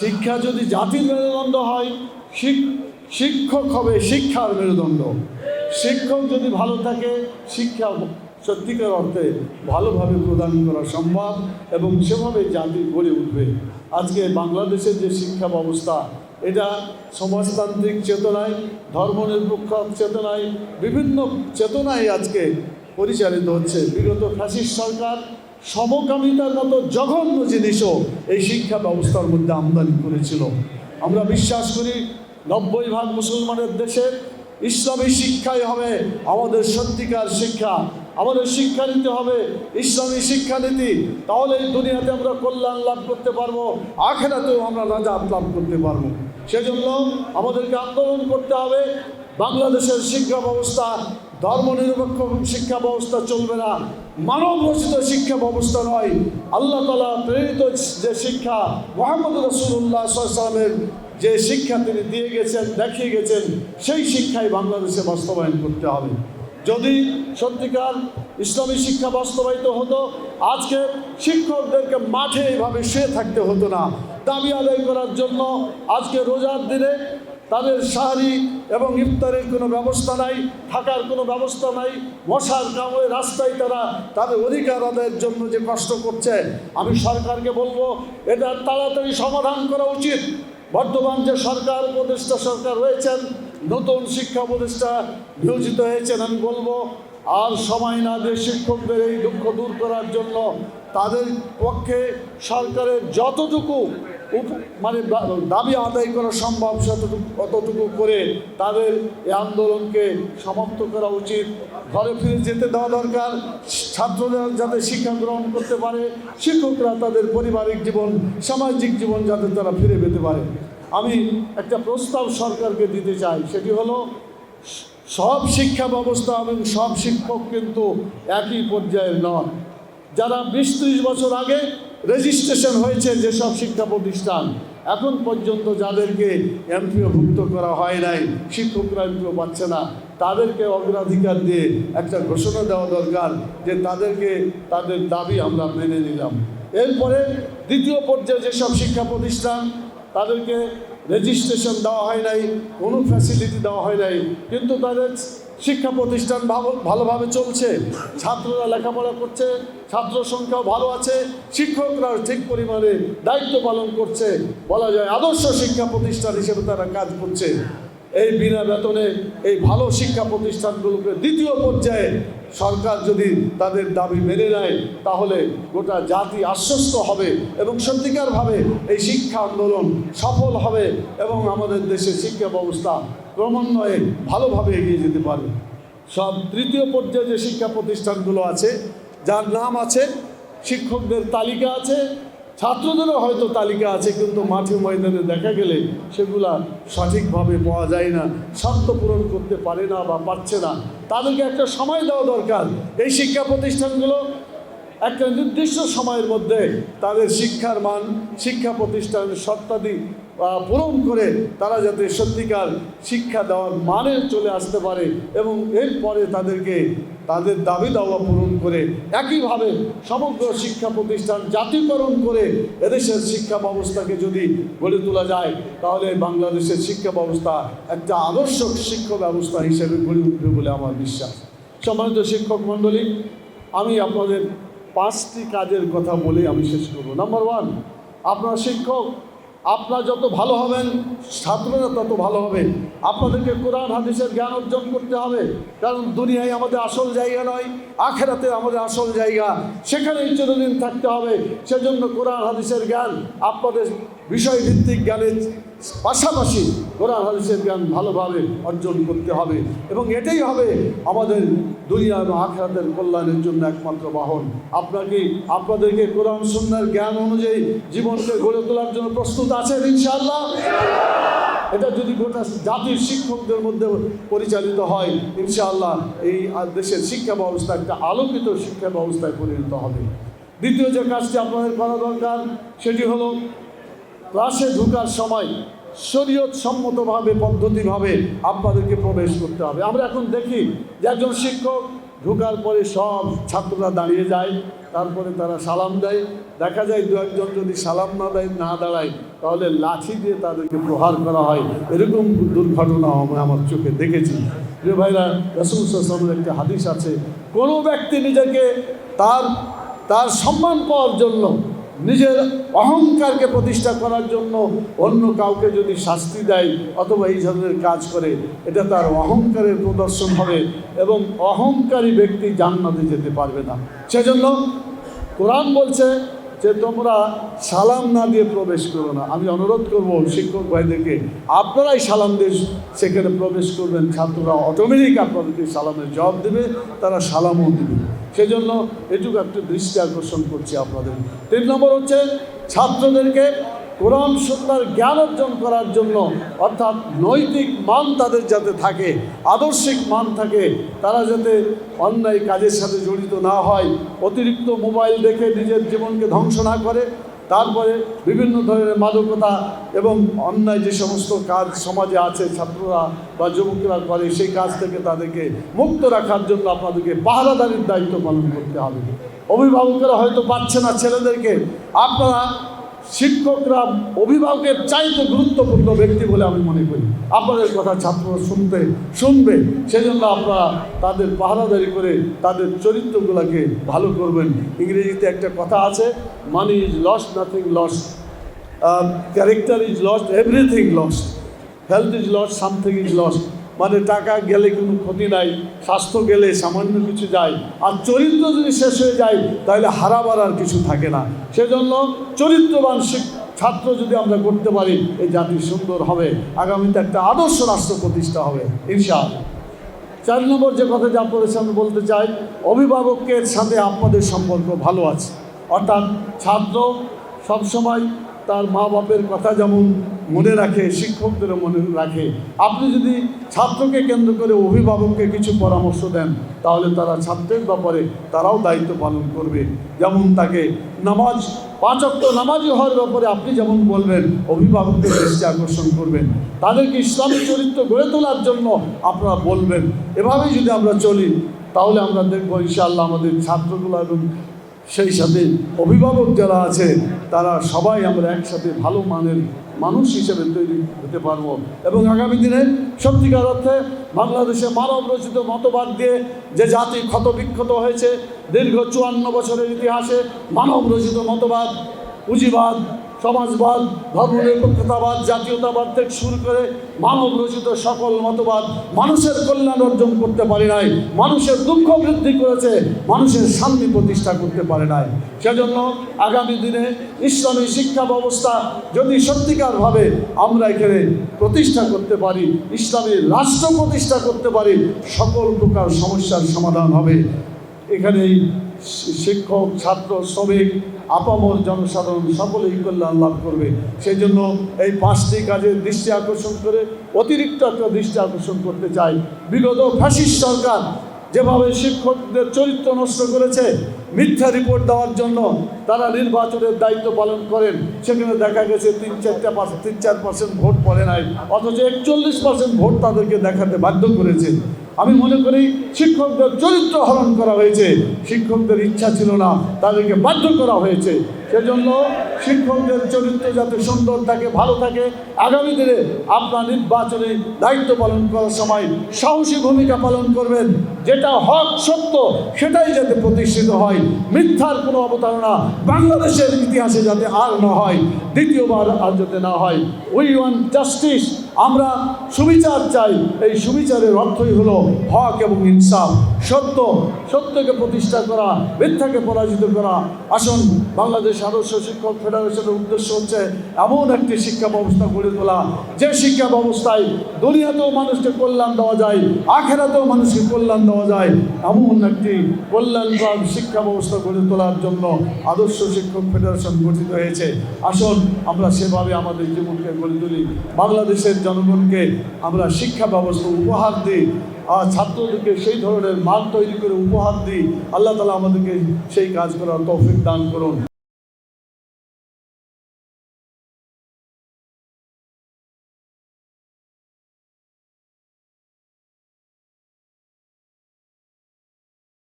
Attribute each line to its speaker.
Speaker 1: শিক্ষা যদি জাতির মেরুদণ্ড হয়, শিক- শিক্ষক হবে শিক্ষার মেরুদণ্ড। শিক্ষক যদি ভালো থাকে, শিক্ষা সত্যিকার অর্থে ভালোভাবে প্রদান করা সম্ভব এবং সেভাবে জাতি গড়ে উঠবে। আজকে বাংলাদেশের যে শিক্ষা ব্যবস্থা, এটা সমাজতান্ত্রিক চেতনায়, ধর্মনিরপেক্ষ চেতনায়, বিভিন্ন চেতনায় আজকে পরিচালিত হচ্ছে। বিগত ফ্যাসিস্ট সরকার সমকামিতার মতো জঘন্য জিনিসও এই শিক্ষা ব্যবস্থার মধ্যে আমদানি করেছিল। আমরা বিশ্বাস করি নব্বই ভাগ মুসলমানের দেশে ইসলামী শিক্ষাই হবে আমাদের সত্যিকার শিক্ষা। আমাদের শিক্ষা নিতে হবে, ইসলামী শিক্ষানীতি তাহলে এই দুনিয়াতে আমরা কল্যাণ লাভ করতে পারব, আখেরাতেও আমরা নাজাত লাভ করতে পারব। সেজন্য আমাদেরকে আন্দোলন করতে হবে। বাংলাদেশের শিক্ষা ব্যবস্থা ধর্মনিরপেক্ষ শিক্ষা ব্যবস্থা চলবে না। মানব রচিত শিক্ষা ব্যবস্থা নয়। আল্লাহ তালা প্রেরিত যে শিক্ষা মোহাম্মদ রসুল্লাহ যে শিক্ষা তিনি দিয়ে গেছেন, দেখিয়ে গেছেন, সেই শিক্ষাই বাংলাদেশে বাস্তবায়ন করতে হবে। যদি সত্যিকার ইসলামী শিক্ষা বাস্তবায়িত হতো আজকে শিক্ষকদেরকে মাঠে এইভাবে শুয়ে থাকতে হতো না। দাবি আদায় করার জন্য আজকে রোজার দিনে তাদের সাহারি এবং ইফতারের কোনো ব্যবস্থা নাই, থাকার কোনো ব্যবস্থা নাই। মশার কামড়ে রাস্তায় তারা তাদের অধিকার আদায়ের জন্য যে কষ্ট করছে, আমি সরকারকে বলব, এটা তাড়াতাড়ি সমাধান করা উচিত। বর্তমান যে সরকার, উপদেষ্টা সরকার রয়েছেন, নতুন শিক্ষা উপদেষ্টা নিয়োজিত হয়েছেন, আমি বলব আর সময় না দিয়ে শিক্ষকদের এই দুঃখ দূর করার জন্য তাদের পক্ষে সরকারের যতটুকু মানে দাবি আদায় করা সম্ভব ততটুকু অতটুকু করে তাদের এই আন্দোলনকে সমাপ্ত করা উচিত। ঘরে ফিরে যেতে দেওয়া দরকার। ছাত্ররা যাতে শিক্ষা গ্রহণ করতে পারে, শিক্ষকরা তাদের পারিবারিক জীবন, সামাজিক জীবন যাতে তারা ফিরে পেতে পারে। আমি একটা প্রস্তাব সরকারকে দিতে চাই, সেটি হলো সব শিক্ষা ব্যবস্থা এবং সব শিক্ষক কিন্তু একই পর্যায়ের নন। যারা বিশ ত্রিশ বছর আগে রেজিস্ট্রেশন হয়েছে যেসব শিক্ষা প্রতিষ্ঠান, এখন পর্যন্ত যাদেরকে এমপিওভুক্ত করা হয় নাই, শিক্ষকরা এমপিও পাচ্ছে না, তাদেরকে অগ্রাধিকার দিয়ে একটা ঘোষণা দেওয়া দরকার যে তাদেরকে তাদের দাবি আমরা মেনে নিলাম। এরপরে দ্বিতীয় পর্যায়ে যেসব শিক্ষা প্রতিষ্ঠান, তাদেরকে রেজিস্ট্রেশন দেওয়া হয় নাই, কোনো ফ্যাসিলিটি দেওয়া হয় নাই, কিন্তু তাদের শিক্ষা প্রতিষ্ঠান ভালো- ভালোভাবে চলছে। ছাত্ররা লেখাপড়া করছে, ছাত্র সংখ্যাও ভালো আছে শিক্ষকরা ঠিক পরিমাণে দায়িত্ব পালন করছে। বলা যায় আদর্শ শিক্ষা প্রতিষ্ঠান হিসেবে তারা কাজ করছে। এই বিনা বেতনে এই ভালো শিক্ষা প্রতিষ্ঠানগুলোকে দ্বিতীয় পর্যায়ে সরকার যদি তাদের দাবি মেনে নেয়, তাহলে গোটা জাতি আশ্বস্ত হবে এবং সত্যিকারভাবে এই শিক্ষা আন্দোলন সফল হবে এবং আমাদের দেশের শিক্ষা ব্যবস্থা ক্রমান্বয়ে ভালোভাবে এগিয়ে যেতে পারবে। সব তৃতীয় পর্যায়ে যে শিক্ষা প্রতিষ্ঠানগুলো আছে, যার নাম আছে, শিক্ষকদের তালিকা আছে, ছাত্রদেরও হয়তো তালিকা আছে, কিন্তু মাঠে ময়দানে দেখা গেলে সেগুলা সঠিকভাবে পাওয়া যায় না, শর্ত পূরণ করতে পারে না বা পারছে না। তাদেরকে একটা সময় দেওয়া দরকার। এই শিক্ষা প্রতিষ্ঠানগুলো একটা নির্দিষ্ট সময়ের মধ্যে তাদের শিক্ষার মান শিক্ষা প্রতিষ্ঠানের আহ, পূরণ করে তারা যাতে সত্যিকার শিক্ষা দেওয়ার মানে চলে আসতে পারে এবং এরপরে তাদেরকে তাদের দাবি দাওয়া পূরণ করে একইভাবে সমগ্র শিক্ষা প্রতিষ্ঠান জাতীয়করণ করে এদেশের শিক্ষা ব্যবস্থাকে যদি গড়ে তোলা যায়, তাহলে বাংলাদেশের শিক্ষা ব্যবস্থা একটা আদর্শ শিক্ষা ব্যবস্থা হিসেবে গড়ে উঠবে বলে আমার বিশ্বাস। সম্মানিত শিক্ষক মণ্ডলী, আমি আপনাদের পাঁচটি কাজের কথা বলে আমি শেষ করব। নাম্বার ওয়ান আপনার শিক্ষক আপনার যত ভালো হবেন, ছাত্ররা তত ভালো হবে। আপনাদেরকে কোরআন, হাদিসের জ্ঞান অর্জন করতে হবে। কারণ দুনিয়ায় আমাদের আসল জায়গা নয়, আখেরাতে আমাদের আসল জায়গা। সেখানেই চিরদিন থাকতে হবে। সেজন্য কোরআন, হাদিসের জ্ঞান আপনাদের বিষয়ভিত্তিক জ্ঞানের পাশাপাশি কোরআন হাদিসের জ্ঞান ভালোভাবে অর্জন করতে হবে এবং এটাই হবে আমাদের দুনিয়া এবং আখেরাতের কল্যাণের জন্য একমাত্র বাহন। আপনাকে, আপনাদেরকে কোরআন সুন্নার জ্ঞান অনুযায়ী জীবনকে গড়ে তোলার জন্য প্রস্তুত আছেন ইনশাআল্লাহ? এটা যদি গোটা জাতির শিক্ষকদের মধ্যে পরিচালিত হয়, ইনশাআল্লাহ এই দেশের শিক্ষা ব্যবস্থা একটা আলোকিত শিক্ষা ব্যবস্থায় পরিণত হবে। দ্বিতীয় যে কাজটি আপনাদের করা দরকার, সেটি হলো ক্লাসে ঢুকার সময় শরীয়ত সম্মতভাবে, পদ্ধতিভাবে আপনাদেরকে প্রবেশ করতে হবে। আমরা এখন দেখি যে একজন শিক্ষক ঢুকার পরে সব ছাত্ররা দাঁড়িয়ে যায়, তারপরে তারা সালাম দেয়। দেখা যায় দু একজন যদি সালাম না দেয়, না দাঁড়ায়, তাহলে লাঠি দিয়ে তাদেরকে প্রহার করা হয়। এরকম দুর্ঘটনা আমি আমার চোখে দেখেছি। যে ভাইরা, রসুল একটা হাদিস আছে, কোনো ব্যক্তি নিজেকে তার তার সম্মান পাওয়ার জন্য নিজের অহংকারকে প্রতিষ্ঠা করার জন্য অন্য কাউকে যদি শাস্তি দেয় অথবা এই ধরনের কাজ করে, এটা তার অহংকারের প্রদর্শন হবে এবং অহংকারী ব্যক্তি জান্নাতে যেতে পারবে না। সেজন্য কোরআন বলছে যে তোমরা সালাম না দিয়ে প্রবেশ করো না। আমি অনুরোধ করব শিক্ষক ভাইদেরকে, আপনারাই সালাম দিয়ে সেখানে প্রবেশ করবেন। ছাত্ররা অটোমেটিক আপনাদেরকে সালামের জবাব দেবে, তারা সালামও দেবে। সেজন্য এটুকু একটু দৃষ্টি আকর্ষণ করছি আপনাদের। তিন নম্বর হচ্ছে ছাত্রদেরকে কোরআন সন্ন্যার জ্ঞান অর্জন করার জন্য, অর্থাৎ নৈতিক মান তাদের যাতে থাকে, আদর্শিক মান থাকে, তারা যাতে অন্যায় কাজের সাথে জড়িত না হয়, অতিরিক্ত মোবাইল দেখে নিজের জীবনকে ধ্বংস না করে, তারপরে বিভিন্ন ধরনের মাদকতা এবং অন্যায় যে সমস্ত কাজ সমাজে আছে, ছাত্ররা বা যুবকরা করে, সেই কাজ থেকে তাদেরকে মুক্ত রাখার জন্য আপনাদেরকে পাহারাদারির দায়িত্ব পালন করতে হবে। অভিভাবকেরা হয়তো পাচ্ছে না ছেলেদেরকে। আপনারা শিক্ষকরা অভিভাবকের চাইতে গুরুত্বপূর্ণ ব্যক্তি বলে আমি মনে করি। আপনাদের কথা ছাত্ররা শুনতে, শুনবে। সেজন্য আপনারা তাদের পাহারাদারি করে তাদের চরিত্রগুলোকে ভালো করবেন। ইংরেজিতে একটা কথা আছে money is lost nothing lost character is lost everything lost health is lost something is lost মানে টাকা গেলে কোনো ক্ষতি নাই, স্বাস্থ্য গেলে সামান্য কিছু যায়, আর চরিত্র যদি শেষ হয়ে যায়, তাহলে হারাবার আর কিছু থাকে না। সেজন্য চরিত্রবান ছাত্র যদি আমরা করতে পারি, এই জাতি সুন্দর হবে। আগামীতে একটা আদর্শ রাষ্ট্র প্রতিষ্ঠা হবে, ইনশাআল্লাহ। চার নম্বর যে কথা যা আপনাদের সামনে বলতে চাই, অভিভাবকের সাথে আপনাদের সম্পর্ক ভালো আছে। অর্থাৎ ছাত্র সবসময় তার মা বাপের কথা যেমন মনে রাখে শিক্ষকদেরও মনে রাখে, আপনি যদি ছাত্রকে কেন্দ্র করে অভিভাবককে কিছু পরামর্শ দেন, তাহলে তারা ছাত্রের ব্যাপারে তারাও দায়িত্ব পালন করবে। যেমন তাকে নামাজ পাঁচক্ত নামাজি হওয়ার ব্যাপারে আপনি যেমন বলবেন, অভিভাবকদের দৃষ্টি আকর্ষণ করবেন। তাদেরকে ইসলামী চরিত্র গড়ে তোলার জন্য আপনারা বলবেন। এভাবেই যদি আমরা চলি, তাহলে আমরা দেখব ইনশাআল্লাহ আমাদের ছাত্রগুলো এবং সেই সাথে অভিভাবক যারা আছে তারা সবাই আমরা একসাথে ভালো মানের মানুষ হিসেবে তৈরি হতে পারব। এবং আগামী দিনে সত্যিকার অর্থে বাংলাদেশে মানব রচিত মতবাদ দিয়ে যে জাতি ক্ষতবিক্ষত হয়েছে, দীর্ঘ চুয়ান্ন বছরের ইতিহাসে মানব রচিত মতবাদ, পুঁজিবাদ সমাজবাদ, ধর্মনিরপেক্ষতাবাদ, জাতীয়তাবাদ থেকে শুরু করে মানব রচিত সকল মতবাদ মানুষের কল্যাণ অর্জন করতে পারে নাই, মানুষের দুঃখ বৃদ্ধি করেছে, মানুষের শান্তি প্রতিষ্ঠা করতে পারে নাই। সেজন্য আগামী দিনে ইসলামী শিক্ষা ব্যবস্থা যদি সত্যিকারভাবে আমরা এখানে প্রতিষ্ঠা করতে পারি, ইসলামী রাষ্ট্র প্রতিষ্ঠা করতে পারি, সকল প্রকার সমস্যার সমাধান হবে। এখানে এই শি- শিক্ষক, ছাত্র, শ্রমিক আপামর জনসাধারণ সকলেই কল্যাণ লাভ করবে। সেই জন্য এই পাঁচটি কাজের দৃষ্টি আকর্ষণ করে, অতিরিক্ত একটা দৃষ্টি আকর্ষণ করতে চাই। বিগত ফ্যাসিস্ট সরকার যেভাবে শিক্ষকদের চরিত্র নষ্ট করেছে, মিথ্যা রিপোর্ট দেওয়ার জন্য তারা নির্বাচনের দায়িত্ব পালন করেন। সেখানে দেখা গেছে তিন চারটা তিন চার পার্সেন্ট ভোট পড়ে নাই। অথচ একচল্লিশ পার্সেন্ট ভোট তাদেরকে দেখাতে বাধ্য করেছে। আমি মনে করি শিক্ষকদের চরিত্র হরণ করা হয়েছে। শিক্ষকদের ইচ্ছা ছিল না, তাদেরকে বাধ্য করা হয়েছে। সেজন্য শিক্ষকদের চরিত্র যাতে সুন্দর থাকে, ভালো থাকে, আগামী দিনে আপনার নির্বাচনে দায়িত্ব পালন করার সময় সাহসী ভূমিকা পালন করবেন। যেটা হক সত্য, সেটাই যাতে প্রতিষ্ঠিত হয়। মিথ্যার কোনো অবতারণা বাংলাদেশের ইতিহাসে যাতে আর না হয়, দ্বিতীয়বার আর যাতে না হয়। উই ওয়ান জাস্টিস আমরা সুবিচার চাই। এই সুবিচারের অর্থই হলো হক এবং ইনসাফ। সত্য, সত্যকে প্রতিষ্ঠা করা, মিথ্যাকে পরাজিত করা। আসুন, বাংলাদেশ আদর্শ শিক্ষক ফেডারেশনের উদ্দেশ্য হচ্ছে এমন একটি শিক্ষা ব্যবস্থা গড়ে তোলা। যে শিক্ষা ব্যবস্থায় দুনিয়াতেও মানুষকে কল্যাণ দেওয়া যায়, আখেরাতেও মানুষকে কল্যাণ দেওয়া যায়, এমন একটি কল্যাণকর শিক্ষা ব্যবস্থা গড়ে তোলার জন্য আদর্শ শিক্ষক ফেডারেশন গঠিত হয়েছে। আসুন, আমরা সেভাবে আমাদের জীবনকে গড়ে তুলি। বাংলাদেশের জনগণকে আমরা শিক্ষা ব্যবস্থা উপহার দিই, আর ছাত্রদেরকে সেই ধরনের মান তৈরি করে উপহার দিই। আল্লাহ তালা আমাদেরকে সেই কাজ করার তৌফিক দান করুন।